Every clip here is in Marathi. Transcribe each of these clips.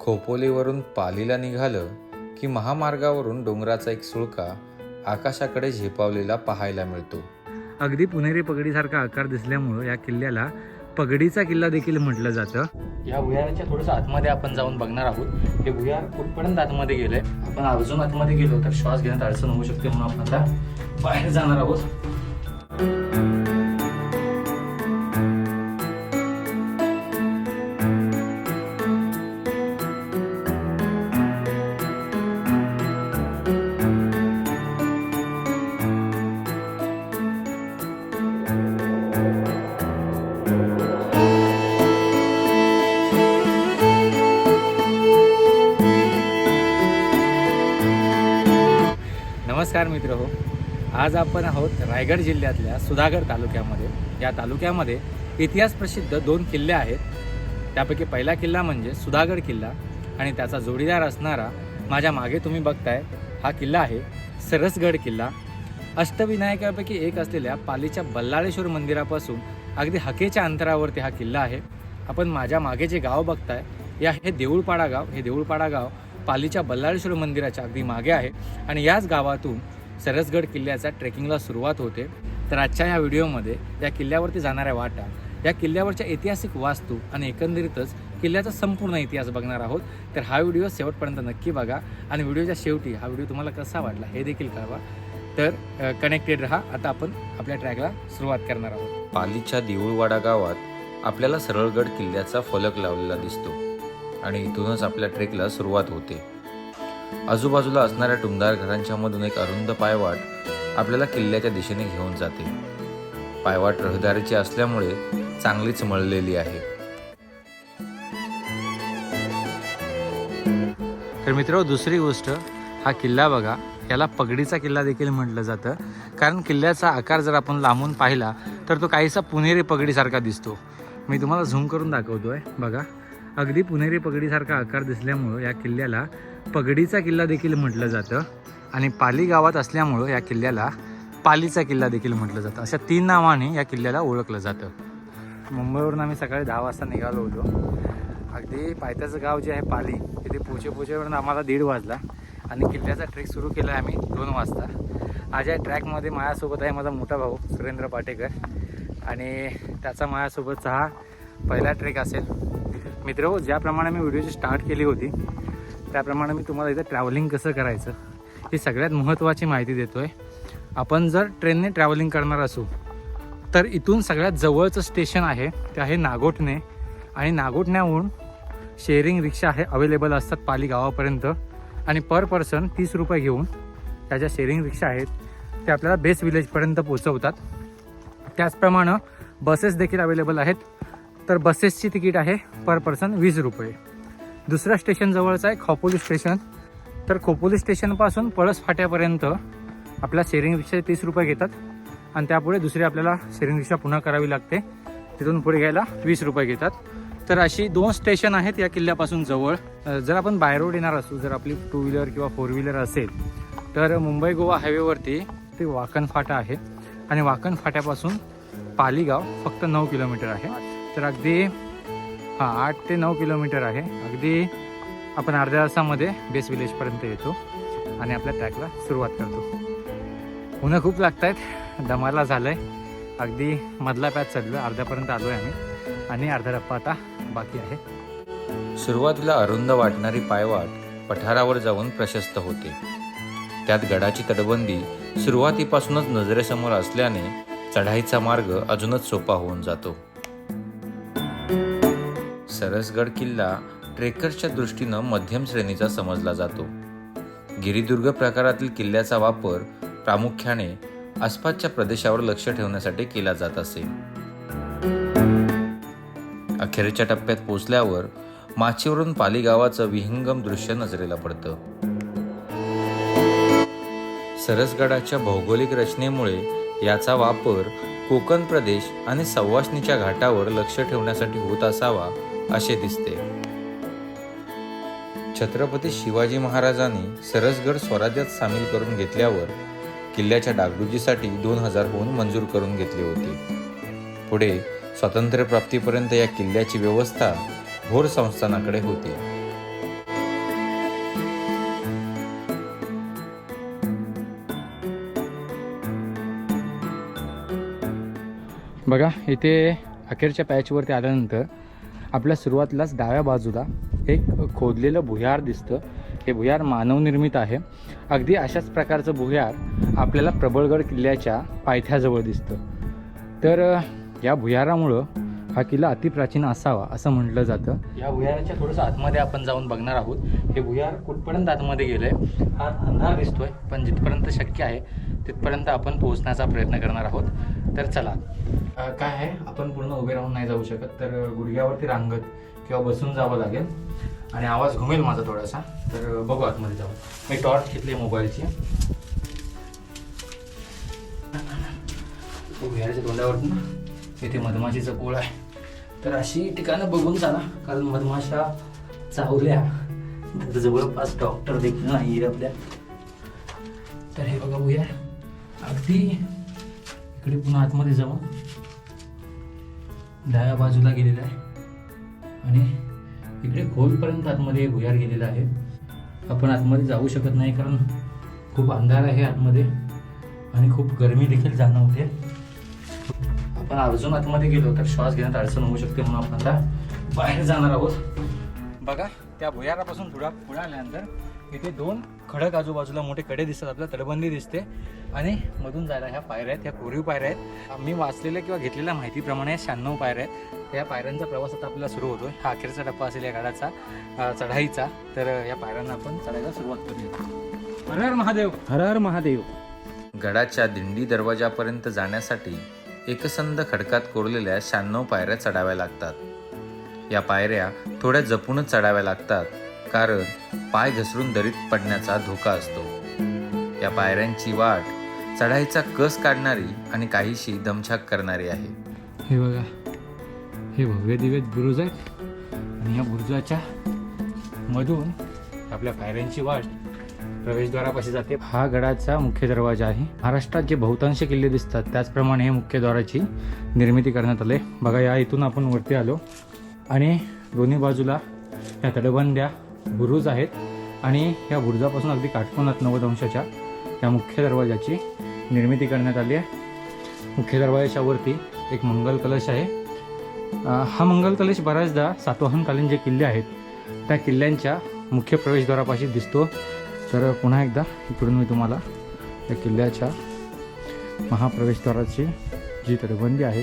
खोपोलीवरून पालीला निघालं की महामार्गावरून डोंगराचा एक सुळका आकाशाकडे झेपावलेला पाहायला मिळतो. अगदी पुणेरी पगडीसारखा आकार दिसल्यामुळं या किल्ल्याला पगडीचा किल्ला देखील म्हटलं जातं. या भुयाराच्या थोडंसं आतमध्ये आपण जाऊन बघणार आहोत. हे भुयार कुठपर्यंत आतमध्ये गेलंय? आपण अजून आतमध्ये गेलो तर श्वास घेण्यात अडचण होऊ शकते म्हणून आपण आता बाहेर जाणार आहोत. आज आपण आहोत रायगड जिल्ह्यातल्या सुधागड तालुक्यामध्ये. या तालुक्यामध्ये इतिहास प्रसिद्ध दोन किल्ले आहेत. त्यापैकी पहिला किल्ला म्हणजे सुधागड किल्ला आणि त्याचा जोडीदार असणारा माझ्या मागे तुम्ही बघताय हा किल्ला आहे सरसगड किल्ला. अष्टविनायकापैकी एक असलेल्या पालीच्या बल्लाळेश्वर मंदिरापासून अगदी हकेच्या अंतरावरती हा किल्ला आहे. आपण माझ्या मागे जे गाव बघताय या हे देऊळपाडा गाव. हे देऊळपाडा गाव पालीच्या बल्लाळेश्वर मंदिराच्या अगदी मागे आहे. आणि याच गावातून सरसगड किल्ल्याचा ट्रेकिंगला सुरुवात होते. तर आजच्या या व्हिडिओमध्ये या किल्ल्यावरती जाणाऱ्या वाटा या किल्ल्यावरच्या ऐतिहासिक वास्तू आणि एकंदरीतच किल्ल्याचा संपूर्ण इतिहास बघणार आहोत. तर हा व्हिडिओ शेवटपर्यंत नक्की बघा आणि व्हिडिओच्या शेवटी हा व्हिडिओ तुम्हाला कसा वाटला हे देखील कळवा. तर कनेक्टेड राहा. आता आपण आपल्या ट्रॅकला सुरुवात करणार आहोत. पालीच्या देऊळवाडा गावात आपल्याला सरळगड किल्ल्याचा फलक लावलेला दिसतो आणि इथूनच आपल्या ट्रेकला सुरुवात होते. आजूबाजूला असणाऱ्या टुमदार घरांच्या मधून एक अरुंद पायवाट आपल्याला किल्ल्याच्या दिशेने घेऊन जाते. पायवाट रहदारीची असल्यामुळे चांगलीच मळलेली आहे. तर मित्र दुसरी गोष्ट हा किल्ला बघा याला पगडीचा किल्ला देखील म्हटलं जातं. कारण किल्ल्याचा आकार जर आपण लांबून पाहिला तर तो काहीसा पुणेरी पगडीसारखा दिसतो. मी तुम्हाला झूम करून दाखवतोय बघा. अगदी पुणेरी पगडीसारखा आकार दिसल्यामुळं या किल्ल्याला पगडीचा किल्ला देखील म्हटलं जातं आणि पाली गावात असल्यामुळं या किल्ल्याला पालीचा किल्ला देखील म्हटलं जातं. अशा तीन नावाने या किल्ल्याला ओळखलं जातं. मुंबईवरून आम्ही सकाळी दहा वाजता निघालो होतो. अगदी पायथ्याचं गाव जे आहे पाली तिथे पोचे पोचेवरून आम्हाला दीड वाजला आणि किल्ल्याचा ट्रेक सुरू केला आम्ही दोन वाजता. आज या ट्रॅकमध्ये माझ्यासोबत आहे माझा मोठा भाऊ सुरेंद्र पाटेकर आणि त्याचा माझ्यासोबतचा हा पहिला ट्रेक असेल. मित्र ज्याप्रमाणे मी व्हिडिओची स्टार्ट केली होती त्याप्रमाणे मी तुम्हाला इथं ट्रॅव्हलिंग कसं करायचं ही सगळ्यात महत्त्वाची माहिती देतो आहे आपण जर ट्रेनने ट्रॅव्हलिंग करणार असू तर इथून सगळ्यात जवळचं स्टेशन आहे ते आहे नागोठणे आणि नागोठण्याहून शेअरिंग रिक्षा आहे अवेलेबल असतात पाली गावापर्यंत. आणि पर पर्सन तीस रुपये घेऊन त्या ज्या शेअरिंग रिक्षा आहेत ते आपल्याला बेस विलेजपर्यंत पोचवतात त्याचप्रमाणे बसेस देखील अवेलेबल आहेत. तर बसेसची तिकीट आहे पर पर्सन वीस रुपये. दुसरं स्टेशनजवळचं आहे खोपोली स्टेशन तर खोपोली स्टेशनपासून पळस फाट्यापर्यंत आपल्या शेअरिंग रिक्षा तीस रुपये घेतात. आणि त्यापुढे दुसरी आपल्याला शेअरिंग रिक्षा पुन्हा करावी लागते. तिथून पुढे घ्यायला वीस रुपये घेतात. तर अशी दोन स्टेशन आहेत या किल्ल्यापासून जवळ. जर आपण बाय रोड येणार असू जर आपली टू व्हीलर किंवा फोर व्हीलर असेल तर मुंबई गोवा हायवेवरती ते वाकण फाटा आहे. आणि वाकण फाट्यापासून पालीगाव फक्त नऊ किलोमीटर आहे. तर अगदी हां आठ ते नऊ किलोमीटर आहे. अगदी आपण अर्ध्या तासामध्ये बेस विलेजपर्यंत येतो आणि आपल्या ट्रॅकला सुरुवात करतो. उन्हा खूप लागत आहेत दमाला झालं आहे अगदी मधला पॅच चढलो अर्ध्यापर्यंत आलो आहे आम्ही. आणि अर्धा रप्पा आता बाकी आहे. सुरुवातीला अरुंद वाटणारी पायवाट पठारावर जाऊन प्रशस्त होते. त्यात गडाची तटबंदी सुरुवातीपासूनच नजरेसमोर असल्याने चढाईचा मार्ग अजूनच सोपा होऊन जातो. सरसगड किल्ला ट्रेकर्सच्या दृष्टीनं मध्यम श्रेणीचा समजला जातो. गिरिदुर्ग प्रकारातील किल्ल्याचा वापर प्रामुख्याने आसपासच्या प्रदेशावर लक्ष ठेवण्यासाठी केला जात असे. अखेरच्या टप्प्यात पोचल्यावर माचीवरून पाली गावाचं विहंगम दृश्य नजरेला पडतं. सरसगडाच्या भौगोलिक रचनेमुळे याचा वापर कोकण प्रदेश आणि सवाष्णीच्या घाटावर लक्ष ठेवण्यासाठी होत असावा असे दिसते. छत्रपती शिवाजी महाराजांनी सरसगड स्वराज्यात सामील करून घेतल्यावर किल्ल्याच्या डागडुजीसाठी दोन हजार होऊन मंजूर करून घेतले होते. पुढे स्वातंत्र्यप्राप्तीपर्यंत या किल्ल्याची व्यवस्था भोर संस्थानाकडे होती. बघा इथे अखेरच्या पॅचवरती आल्यानंतर आपल्या सुरुवातीलाच डाव्या बाजूला एक खोदलेलं भुयार दिसतं. हे भुयार मानवनिर्मित आहे. अगदी अशाच प्रकारचं भुयार आपल्याला प्रबळगड किल्ल्याच्या पायथ्याजवळ दिसतं. तर या भुयारामुळं हा किल्ला अतिप्राचीन असावा असं म्हटलं जातं. या भुयाराच्या थोडंसं आतमध्ये आपण जाऊन बघणार आहोत. हे भुयार कुठपर्यंत आतमध्ये गेलंय हा अंधार दिसतोय पण जिथपर्यंत शक्य आहे तिथपर्यंत आपण पोहोचण्याचा प्रयत्न करणार आहोत. तर चला काय आहे? आपण पूर्ण उभे राहून नाही जाऊ शकत. तर गुडघ्यावरती रांगत किंवा बसून जावं लागेल. आणि आवाज घुमेल माझा थोडासा. तर बघू आतमध्ये जाऊ मी टॉर्च घेतली मोबाईलची घ्यायच्या तोंडावरती. ना इथे मधमाशीचं पोळ आहे. तर अशी ठिकाणं बघून चाला. कारण मधमाशा चावल्या. तर जवळपास डॉक्टर देखील नाही आपल्या. तर हे बघा भुयार अगदी इकडे पुन्हा आतमध्ये जाऊ डाव्या बाजूला गेलेला आहे. आणि इकडे खोलपर्यंत आतमध्ये भुयार गेलेला आहे. आपण आतमध्ये जाऊ शकत नाही कारण खूप अंधार आहे आतमध्ये आणि खूप गरमी देखील जाणवते. आपण अजून आतमध्ये गेलो तर श्वास घेण्यात अडचण होऊ शकते म्हणून आपण आता बाहेर जाणार आहोत. बघा त्या भुयारापासून थोडा पुढे आल्यानंतर इथे दोन खडक आजूबाजूला मोठे कडे दिसतात. आपल्याला तटबंदी दिसते. आणि मधून जायला ह्या पायऱ्या आहेत ह्या कोरीव पायऱ्या आहेत. मी वाचलेल्या किंवा घेतलेल्या माहितीप्रमाणे शहाण्णव पायऱ्या आहेत. या पायऱ्यांचा प्रवास आता आपल्याला सुरू होतोय. हा अखेरचा टप्पा असेल या गाडाचा चढाईचा. तर या पायऱ्यांना आपण चढायला सुरुवात करूया. हर हर महादेव. हर हर महादेव. गडाच्या दिंडी दरवाजापर्यंत जाण्यासाठी एकसंध खडकात कोरलेल्या शहाण्णव पायऱ्या चढाव्या लागतात. या पायऱ्या थोड्या जपूनच चढाव्या लागतात. कारण पाय घसरून दरीत पडण्याचा धोका असतो. या पायऱ्यांची वाट चढाईचा कस काढणारी आणि काहीशी दमछाक करणारी आहे. हे बघा. हे भव्य दिव्य बुरुज आहेत. आणि या बुरुजाच्या मधून आपल्या पायऱ्यांची वाट प्रवेशद्वारापाशी जाते. हा गडाचा मुख्य दरवाजा आहे. महाराष्ट्रात जे बहुतांश किल्ले दिसतात त्याचप्रमाणे हे मुख्य द्वाराची निर्मिती करण्यात आले. बघा या इथून आपण वरती आलो. आणि दोन्ही बाजूला या तटबंद्या बुरुज आहेत आणि या बुरुजापासून अगदी काटकोनात नव्वद अंशाच्या या मुख्य दरवाजाची निर्मिती करण्यात आली आहे. मुख्य दरवाजाच्या वरती एक मंगल कलश आहे. हा मंगल कलश बऱ्याचदा सातवाहनकालीन जे किल्ले आहेत त्या किल्ल्यांच्या मुख्य प्रवेशद्वारापाशी दिसतो. तर पुन्हा एकदा इकडून मी तुम्हाला या किल्ल्याच्या महाप्रवेशद्वाराची जी तटबंदी आहे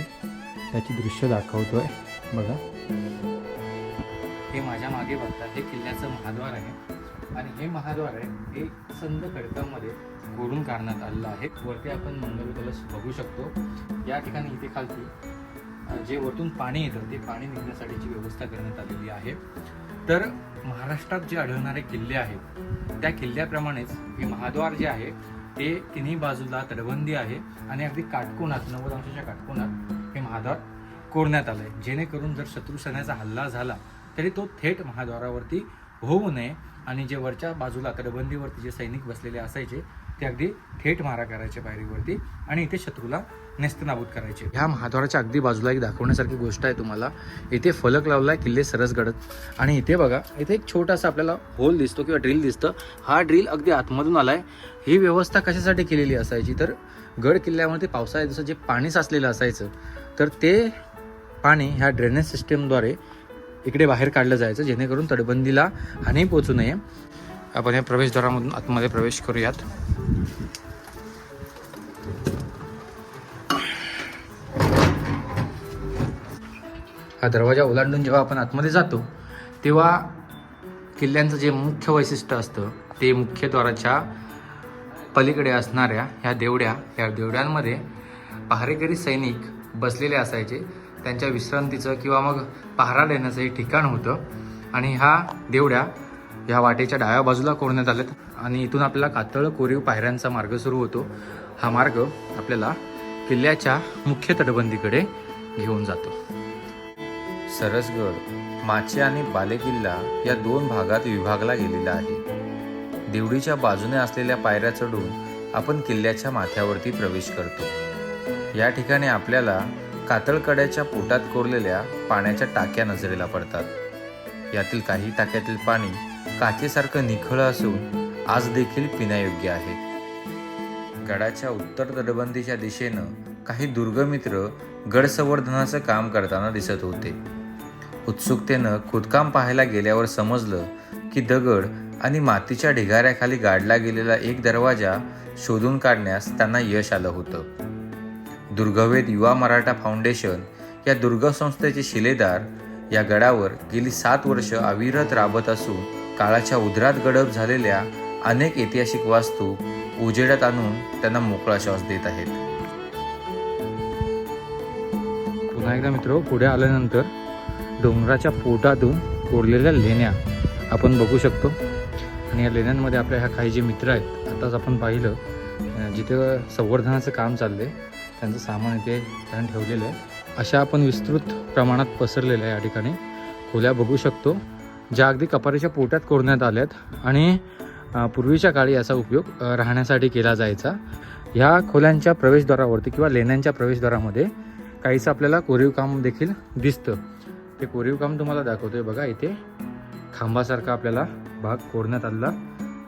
त्याची दृश्य दाखवतो आहे बघा. मागे बघतात हे किल्ल्याचं महाद्वार आहे. आणि हे महाद्वार आहे हे संत खडकामध्ये कोरून काढण्यात आलेलं आहे. वरती आपण मंगल कलश बघू शकतो. या ठिकाणी इथे खालती जे वरतून पाणी येतं ते पाणी निघण्यासाठीची व्यवस्था करण्यात आलेली आहे. तर महाराष्ट्रात जे आढळणारे किल्ले आहेत त्या किल्ल्याप्रमाणेच हे महाद्वार जे आहे ते तिन्ही बाजूला तटबंदी आहे आणि अगदी काटकोनात नव्वद अंशाच्या काटकोनात हे महाद्वार कोरण्यात आलं आहे जेणेकरून जर शत्रू सैन्याचा हल्ला झाला तरी तो थेट महाद्वारावरती होऊ नये आणि जे वरच्या बाजूला तटबंदीवरती जे सैनिक बसलेले असायचे ते अगदी थेट मारा करायचे पायरीवरती आणि इथे शत्रूला नेस्तनाबूत करायचे. ह्या महाद्वाराच्या अगदी बाजूला एक दाखवण्यासारखी गोष्ट आहे तुम्हाला. इथे फलक लावला आहे किल्ले सरस गडत आणि इथे बघा इथे एक छोटासा आपल्याला होल दिसतो किंवा ड्रिल दिसतं. हा ड्रिल अगदी आतमधून आलाय. ही व्यवस्था कशासाठी केलेली असायची? तर गड किल्ल्यामध्ये पावसाळ्यात जसं जे पाणी साचलेलं असायचं तर ते पाणी ह्या ड्रेनेज सिस्टीमद्वारे इकडे बाहेर काढलं जायचं जेणेकरून तटबंदीला हानी पोचू नये. आपण या प्रवेशद्वारामधून आतमध्ये प्रवेश करूयात. हा दरवाजा ओलांडून जेव्हा आपण आतमध्ये जातो तेव्हा किल्ल्यांचं जे मुख्य वैशिष्ट्य असतं ते मुख्यद्वाराच्या पलीकडे असणाऱ्या ह्या देवड्या या देवड्यांमध्ये पहारेकरी सैनिक बसलेले असायचे. त्यांच्या विश्रांतीचं किंवा मग पहारा देण्याचं हे ठिकाण होतं. आणि ह्या देवड्या ह्या वाटेच्या डाव्या बाजूला कोरण्यात आल्यात आणि इथून आपल्याला कातळ कोरीव पायऱ्यांचा मार्ग सुरू होतो. हा मार्ग आपल्याला किल्ल्याच्या मुख्य तटबंदीकडे घेऊन जातो. सरसगड माचे आणि बालेकिल्ला या दोन भागात विभागला गेलेला आहे. देवडीच्या बाजूने असलेल्या पायऱ्या चढून आपण किल्ल्याच्या माथ्यावरती प्रवेश करतो. या ठिकाणी आपल्याला कातळकड्याच्या पोटात कोरलेल्या पाण्याच्या टाक्या नजरेला पडतात. यातील काही टाक्यातील पाणी काचेसारखं निखळ असून आज देखील पिण्यायोग्य आहे. गडाच्या उत्तर तटबंदीच्या दिशेनं काही दुर्गमित्र गड संवर्धनाचं काम करताना दिसत होते. उत्सुकतेनं खोदकाम पाहायला गेल्यावर समजलं की दगड आणि मातीच्या ढिगाऱ्याखाली गाडला गेलेला एक दरवाजा शोधून काढण्यास त्यांना यश आलं होतं. दुर्गवेद युवा मराठा फाउंडेशन या दुर्ग संस्थेचे शिलेदार या गडावर गेली सात वर्ष अविरत राबत असून काळाच्या उदरात गडप झालेल्या अनेक ऐतिहासिक वास्तू उजेडात आणून त्यांना मोकळा श्वास देत आहेत. पुन्हा एकदा मित्र पुढे आल्यानंतर डोंगराच्या पोटातून कोरलेल्या लेण्या आपण बघू शकतो. आणि या लेण्यांमध्ये आपल्या ह्या काही जे मित्र आहेत आताच आपण पाहिलं जिथे जिथं संवर्धनाचं काम चाललं आहे त्यांचं सामान इथे त्यांनी ठेवलेलं आहे. अशा आपण विस्तृत प्रमाणात पसरलेलं आहे या ठिकाणी. खोल्या बघू शकतो ज्या अगदी कपारीच्या पोटात कोरण्यात आल्यात आणि पूर्वीच्या काळी याचा उपयोग राहण्यासाठी केला जायचा. ह्या खोल्यांच्या प्रवेशद्वारावरती किंवा लेण्यांच्या प्रवेशद्वारामध्ये काहीचं आपल्याला कोरीव काम देखील दिसतं. ते कोरीव काम तुम्हाला दाखवतोय बघा इथे खांबासारखा आपल्याला भाग कोरण्यात आलेला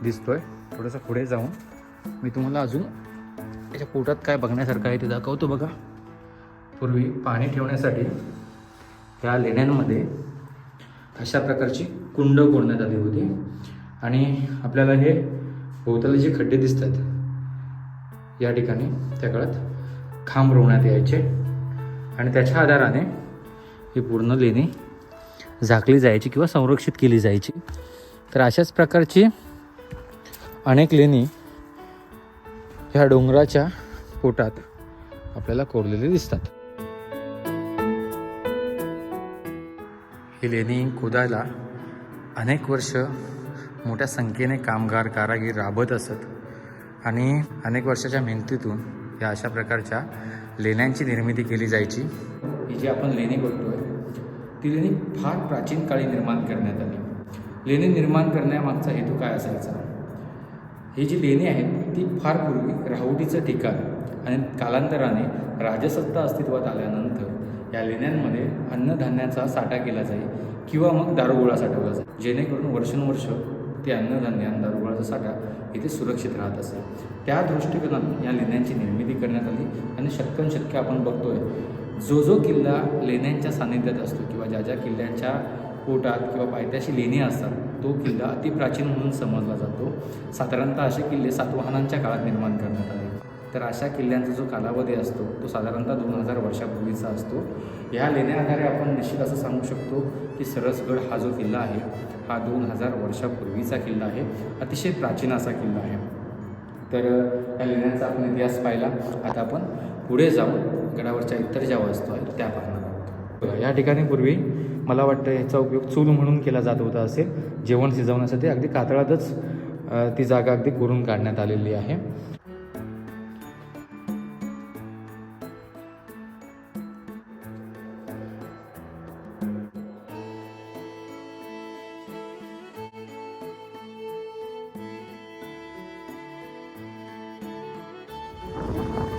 दिसतोय. थोडंसं पुढे जाऊन मी तुम्हाला अजून त्याच्या पोटात काय बघण्यासारखं आहे ते दाखवतो बघा. पूर्वी पाणी ठेवण्यासाठी ह्या लेण्यांमध्ये अशा प्रकारची कुंड कोरण्यात आली होती. आणि आपल्याला हे भोवताला जे खड्डे दिसतात या ठिकाणी त्या काळात खांब रोवण्यात यायचे. आणि त्याच्या आधाराने ही पूर्ण लेणी झाकली जायची किंवा संरक्षित केली जायची. तर अशाच प्रकारची अनेक लेणी ह्या डोंगराच्या पोटात आपल्याला कोरलेले दिसतात. ही लेणी खोदायला अनेक वर्ष मोठ्या संख्येने कामगार कारागीर राबत असत आणि अनेक वर्षाच्या मेहनतीतून या अशा प्रकारच्या लेण्यांची निर्मिती केली जायची. ही जी आपण लेणी बघतोय ती लेणी फार प्राचीन काळी निर्माण करण्यात आली. लेणी निर्माण करण्यामागचा हेतू काय असायचा? ही जी लेणी आहेत ती फार पूर्वी राहुटीचं ठिकाण आणि कालांतराने राजसत्ता अस्तित्वात आल्यानंतर या लेण्यांमध्ये अन्नधान्याचा साठा केला जाईल किंवा मग दारुगोळा साठवला जाईल. जेणेकरून वर्षानुवर्ष ते अन्नधान्य आणि दारुगोळाचा साठा इथे सुरक्षित राहत असेल. त्या दृष्टिकोनातून या लेण्यांची निर्मिती करण्यात आली आणि शक्कन शक्य आपण बघतोय जो जो किल्ला लेण्यांच्या सान्निध्यात असतो किंवा ज्या ज्या किल्ल्यांच्या पोटात किंवा पायथ्याशी लेणी असतात तो किल्ला अतिप्राचीन म्हणून समजला जातो. साधारणतः असे किल्ले सातवाहनांच्या काळात निर्माण करण्यात आले. तर अशा किल्ल्यांचा जो कालावधी असतो तो साधारणतः दोन हजार वर्षापूर्वीचा असतो. ह्या लेण्याआधारे आपण निश्चित असं सांगू शकतो की सरसगड हा जो किल्ला आहे हा दोन हजार वर्षापूर्वीचा किल्ला आहे. अतिशय प्राचीन असा किल्ला आहे. तर या लेण्यांचा आपण इतिहास पाहिला. आता आपण पुढे जाऊन गडावरच्या इतर ज्या वस्तू आहेत त्या पाहणार आहोत. या ठिकाणी पूर्वी मला वाटतं याचा उपयोग चूल म्हणून केला जात होता असेल जेवण शिजवण्यासाठी अगदी कातळातच ती जागा अगदी कोरून काढण्यात आलेली आहे.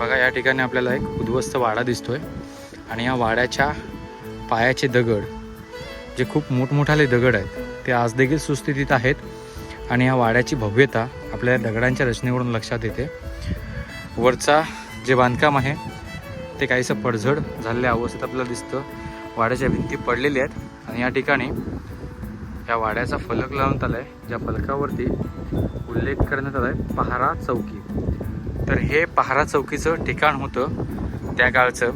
बघा या ठिकाणी आपल्याला एक उद्ध्वस्त वाडा दिसतोय आणि या वाड्याच्या पायाचे दगड जे खूप मोठमोठाले दगड आहेत ते आज देखील सुस्थितीत आहेत आणि या वाड्याची भव्यता आपल्या दगडांच्या रचनेवरून लक्षात येते. वरचा जे बांधकाम आहे ते काहीसं पडझड झालेल्या अवस्थेत आपल्याला दिसतं. वाड्याच्या भिंती पडलेल्या आहेत आणि या ठिकाणी या वाड्याचा फलक लावण्यात आला आहे ज्या फलकावरती उल्लेख करण्यात आला आहे पहारा चौकी. तर हे पहारा चौकीचं ठिकाण होतं त्या काळचं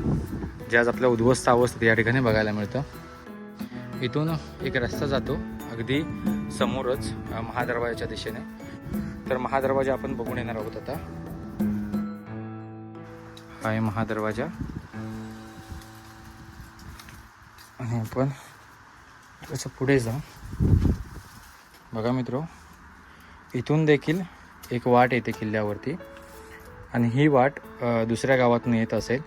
जे आज आपल्या उद्ध्वस्त अवस्थेत या ठिकाणी बघायला मिळतं. इथून एक रस्ता जातो अगदी समोरच महादरवाजाच्या दिशेने. तर महादरवाजा आपण बघून येणार आहोत आता. हा आहे महादरवाजा. आणि आपण तसं पुढे जाऊ. बघा मित्रो इथून देखील एक वाट येते किल्ल्यावरती. आणि ही वाट दुसऱ्या गावातून येत असेल.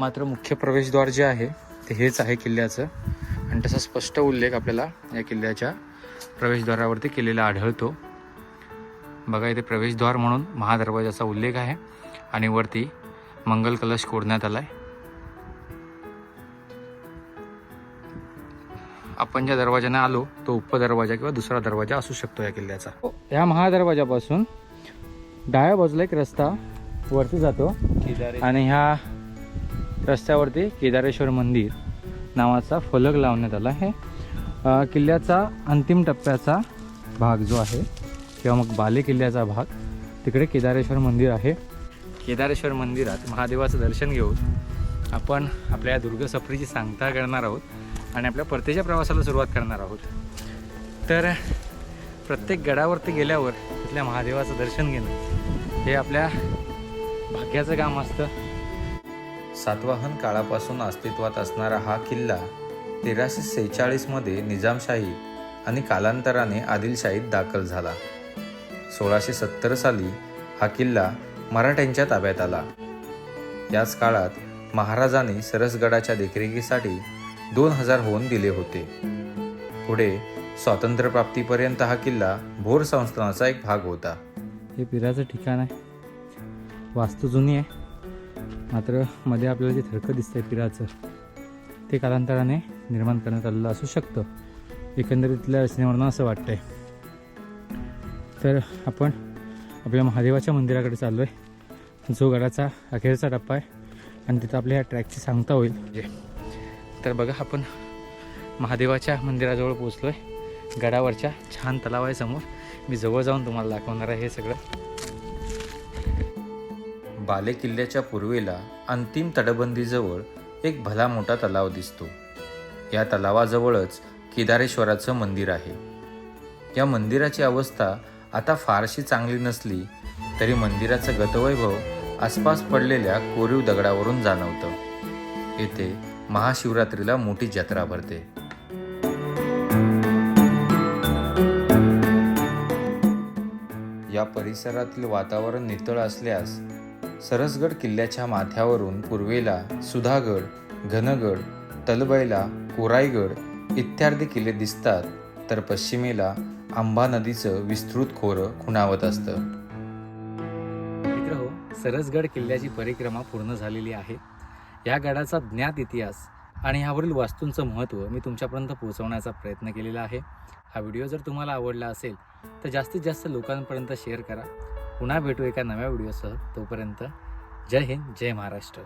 मात्र मुख्य प्रवेशद्वार जे आहे ते हेच आहे किल्ल्याचं. आणि तसा स्पष्ट उल्लेख आपल्याला या किल्ल्याच्या प्रवेशद्वारावरती केलेला आढळतो. बघा इथे प्रवेशद्वार म्हणून महादरवाजाचा उल्लेख आहे आणि वरती मंगल कलश कोरण्यात आलाय. आपण ज्या दरवाजाने आलो तो उपदरवाजा किंवा दुसरा दरवाजा असू शकतो या किल्ल्याचा. या महादरवाजापासून डाव्या बाजूला एक रस्ता वरती जातो आणि ह्या रस्त्यावरती केदारेश्वर मंदिर. नावाचा फलक लावण्यात आला आहे. किल्ल्याचा अंतिम टप्प्याचा भाग जो आहे किंवा मग बाले किल्ल्याचा भाग तिकडे केदारेश्वर मंदिर आहे. केदारेश्वर मंदिरात महादेवाचं दर्शन घेऊन आपण आपल्या दुर्गसफरीची दुर्ग सफरीची सांगता करणार आहोत आणि आपल्या परतीच्या प्रवासाला सुरुवात करणार आहोत. तर प्रत्येक गडावरती गेल्यावर तिथल्या महादेवाचं दर्शन घेणं हे आपल्या भाग्याचं काम असतं. सातवाहन काळापासून अस्तित्वात असणारा हा किल्ला तेराशे सेहेचाळीसमध्ये निजामशाही आणि कालांतराने आदिलशाहीत दाखल झाला. सोळाशे सत्तर साली हा किल्ला मराठ्यांच्या ताब्यात आला. याच काळात महाराजांनी सरसगडाच्या देखरेखीसाठी दोन हजार होऊन दिले होते. पुढे स्वातंत्र्यप्राप्तीपर्यंत हा किल्ला भोर संस्थानाचा एक भाग होता. हे पिराचं ठिकाण आहे. वास्तू जुनी आहे. मात्रमध्ये आपल्याला जे थडकं दिसतंय पिराचं ते कालांतराने निर्माण करण्यात आलेलं असू शकतं. एकंदरीतल्या रचनेवरनं असं वाटतंय. तर आपण आपल्या महादेवाच्या मंदिराकडे चाललो आहे जो गडाचा अखेरचा टप्पा आहे आणि तिथं आपल्या ह्या ट्रॅकची सांगता होईल. म्हणजे तर बघा आपण महादेवाच्या मंदिराजवळ पोचलो आहे गडावरच्या छान तलाव आहे समोर मी जवळ जाऊन तुम्हाला दाखवणार आहे हे सगळं. बालेकिल्ल्याच्या पूर्वेला अंतिम तटबंदीजवळ एक भला मोठा तलाव दिसतो. या तलावाजवळच केदारेश्वराचं मंदिर आहे. या मंदिराची अवस्था आता फारशी चांगली नसली तरी मंदिराचं गतवैभव आसपास पडलेल्या कोरीव दगडावरून जाणवतं. येथे महाशिवरात्रीला मोठी जत्रा भरते. या परिसरातील वातावरण नितळ असल्यास सरसगड किल्ल्याच्या माथ्यावरून पूर्वेला सुधागड घनगड तलबैला कोरायगड इत्यादी किल्ले दिसतात तर पश्चिमेला आंबा नदीचं विस्तृत खोरं खुणावत असतं. मित्र हो सरसगड किल्ल्याची परिक्रमा पूर्ण झालेली आहे. या गडाचा ज्ञात इतिहास आणि ह्यावरील वास्तूंचं महत्त्व मी तुमच्यापर्यंत पोहोचवण्याचा प्रयत्न केलेला आहे. हा व्हिडिओ जर तुम्हाला आवडला असेल तर जास्तीत जास्त लोकांपर्यंत शेअर करा. पुन्हा भेटू एका नव्या व्हिडिओसह. तोपर्यंत जय हिंद जय महाराष्ट्र.